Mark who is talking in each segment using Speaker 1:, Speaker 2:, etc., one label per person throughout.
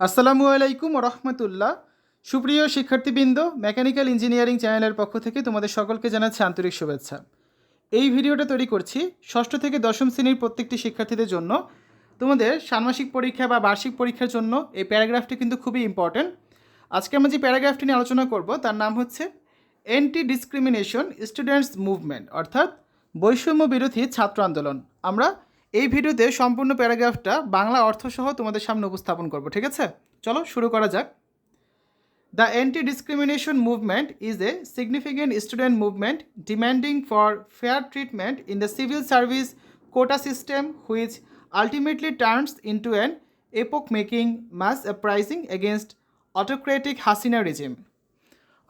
Speaker 1: আসসালামু আলাইকুম রহমতুল্লাহ। সুপ্রিয় শিক্ষার্থীবৃন্দ, মেকানিক্যাল ইঞ্জিনিয়ারিং চ্যানেলের পক্ষ থেকে তোমাদের সকলকে জানাচ্ছি আন্তরিক শুভেচ্ছা। এই ভিডিওটা তৈরি করছি ষষ্ঠ থেকে দশম শ্রেণির প্রত্যেকটি শিক্ষার্থীদের জন্য। তোমাদের ষান্মাসিক পরীক্ষা বা বার্ষিক পরীক্ষার জন্য এই প্যারাগ্রাফটি কিন্তু খুবই ইম্পর্ট্যান্ট আজকে আমরা যে প্যারাগ্রাফটি নিয়ে আলোচনা করব, তার নাম হচ্ছে অ্যান্টি ডিসক্রিমিনেশন স্টুডেন্টস মুভমেন্ট অর্থাৎ বৈষম্য বিরোধী ছাত্র আন্দোলন। আমরা এই ভিডিওতে সম্পূর্ণ প্যারাগ্রাফটা বাংলা অর্থসহ তোমাদের সামনে উপস্থাপন করব, ঠিক আছে? চলো শুরু করা যাক। The anti discrimination movement is a significant student movement demanding for fair treatment in the civil service quota system which ultimately turns into an epoch making mass uprising against autocratic Hasina regime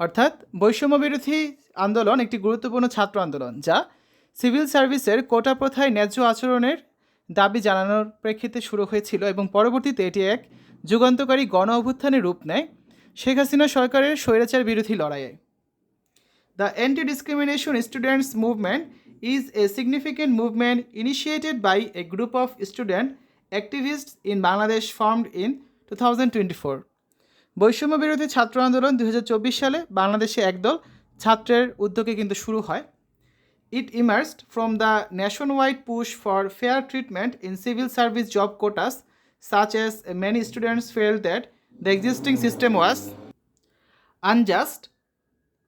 Speaker 1: অর্থাৎ বৈষম্য বিরোধী আন্দোলন একটি গুরুত্বপূর্ণ ছাত্র আন্দোলন, যা civil সার্ভিসের কোটা প্রথায় ন্যায্য আচরণের দাবি জানানোর প্রেক্ষিতে শুরু হয়েছিল এবং পরবর্তীতে এটি এক যুগান্তকারী গণ অভ্যুত্থানের রূপ নেয়। শেখ হাসিনা সরকারের স্বৈরাচার বিরোধী লড়াইয়ে। The anti discrimination students movement is a significant movement initiated by a group of student activist in Bangladesh formed in two thousand twenty four বৈষম্য বিরোধী ছাত্র আন্দোলন দু হাজার চব্বিশ সালে বাংলাদেশে একদল ছাত্রের উদ্যোগে কিন্তু শুরু হয়। It emerged from the nationwide push for fair treatment in civil service job quotas, such as many students felt that the existing system was unjust.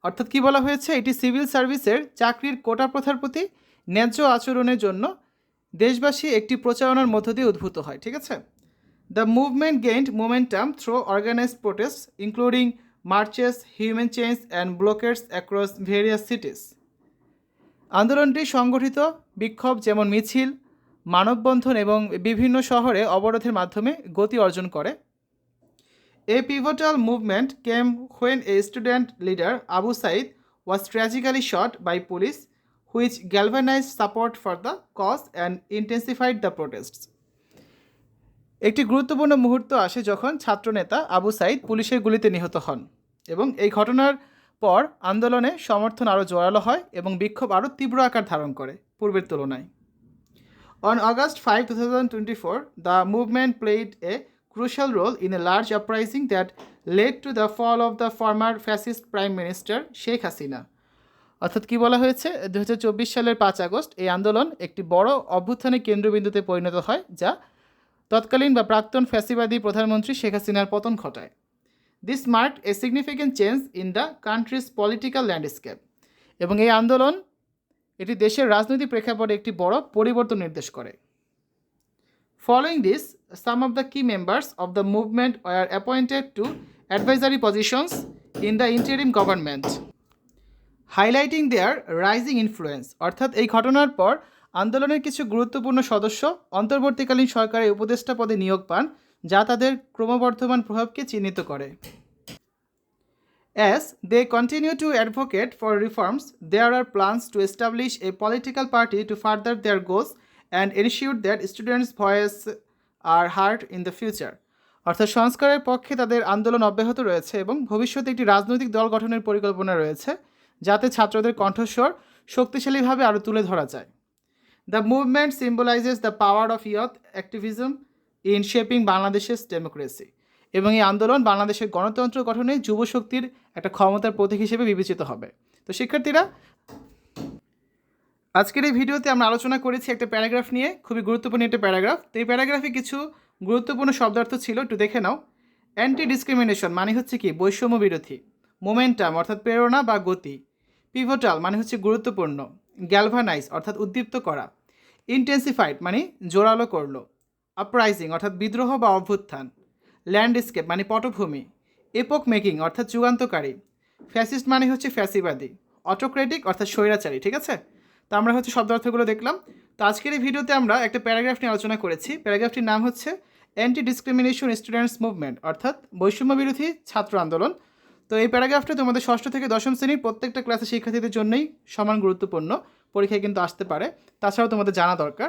Speaker 1: অর্থাৎ কি বলা হয়েছে? এটি সিভিল সার্ভিসের চাকরির কোটা প্রথার প্রতি ন্যায্য আচরণের জন্য দেশবাসী একটি প্রচারণার মধ্য দিয়ে উদ্ভূত হয় ঠিক আছে? The movement gained momentum through organised protest including marches human chains and blockades across various cities আন্দোলনটি সংগঠিত, বিক্ষোভ যেমন মিছিল, মানববন্ধন এবং বিভিন্ন শহরে অবরোধের মাধ্যমে গতি অর্জন করে। A pivotal movement came when a student leader Abu Sayed was tragically shot by police which galvanise support for the cause and intensified the protest একটি গুরুত্বপূর্ণ মুহূর্ত আসে যখন ছাত্রনেতা আবু সাইদ পুলিশের গুলিতে নিহত হন এবং এই ঘটনার পর আন্দোলনে সমর্থন আরও জোরালো হয় এবং বিক্ষোভ আরও তীব্র আকার ধারণ করে, পূর্বের তুলনায়। On August five two thousand four the movement played a crucial role in a large uprising that led to the fall of the former fascist prime minister Sheikh Hasina অর্থাৎ কি বলা হয়েছে? দু হাজার চব্বিশ সালের পাঁচ আগস্ট এই আন্দোলন একটি বড় অভ্যুত্থানের কেন্দ্রবিন্দুতে পরিণত হয় যা তৎকালীন বা প্রাক্তন ফ্যাসিবাদী প্রধানমন্ত্রী শেখ হাসিনার পতন ঘটায়। This mark a significant change in the country's political landscape এবং এই আন্দোলন এটি দেশের রাজনৈতিক প্রেক্ষাপটে একটি বড় পরিবর্তন নির্দেশ করে। Following this some of the key members of the movement were appointed to advisory positions in the interim government highlighting their rising influence অর্থাৎ এই ঘটনার পর আন্দোলনের কিছু গুরুত্বপূর্ণ সদস্য অন্তর্বর্তীকালীন সরকারের উপদেষ্টা পদে নিয়োগ পান। যা তাদের ক্রমবর্ধমান প্রভাবকে চিহ্নিত করে। As they continue to advocate for reforms, there are plans to establish a political party to further their goals and ensure that students' voices are heard in the future. অর্থাৎ সংস্কারের পক্ষে তাদের আন্দোলন অব্যাহত রয়েছে এবং ভবিষ্যতে একটি রাজনৈতিক দল গঠনের পরিকল্পনা রয়েছে যাতে ছাত্রদের কণ্ঠস্বর শক্তিশালীভাবে আরও তুলে ধরা যায়। The movement symbolises the power of youth activism in shaping বাংলাদেশের ডেমোক্রেসি এবং এই আন্দোলন বাংলাদেশের গণতন্ত্র গঠনে যুবশক্তির একটা ক্ষমতার প্রতীক হিসেবে বিবেচিত হবে। তো শিক্ষার্থীরা, আজকের এই ভিডিওতে আমরা আলোচনা করেছি একটা প্যারাগ্রাফ নিয়ে, খুবই গুরুত্বপূর্ণ একটা প্যারাগ্রাফ। তো এই প্যারাগ্রাফে কিছু গুরুত্বপূর্ণ শব্দার্থ ছিল, একটু দেখে নাও। অ্যান্টি ডিসক্রিমিনেশন মানে হচ্ছে কি? বৈষম্য বিরোধী মোমেন্টাম অর্থাৎ প্রেরণা বা গতি পিভোটাল মানে হচ্ছে গুরুত্বপূর্ণ গ্যালভানাইজ অর্থাৎ উদ্দীপ্ত করা ইন্টেন্সিফাইড মানে জোরালো করল। আপরাইজিং অর্থাৎ বিদ্রোহ বা অভ্যুত্থান ল্যান্ডস্কেপ মানে পটভূমি এপক মেকিং অর্থাৎ যুগান্তকারী ফ্যাসিস্ট মানে হচ্ছে ফ্যাসিবাদী অটোক্রেটিক অর্থাৎ স্বৈরাচারী, ঠিক আছে? তো আমরা হচ্ছে শব্দ অর্থগুলো দেখলাম। তো আজকের এই ভিডিওতে আমরা একটা প্যারাগ্রাফ নিয়ে আলোচনা করেছি। প্যারাগ্রাফটির নাম হচ্ছে অ্যান্টি ডিসক্রিমিনেশন স্টুডেন্টস মুভমেন্ট অর্থাৎ বৈষম্য বিরোধী ছাত্র আন্দোলন। তো এই প্যারাগ্রাফটা তোমাদের ষষ্ঠ থেকে দশম শ্রেণির প্রত্যেকটা ক্লাসের শিক্ষার্থীদের জন্যই সমান গুরুত্বপূর্ণ। পরীক্ষায় কিন্তু আসতে পারে। তাছাড়াও তোমাদের জানা দরকার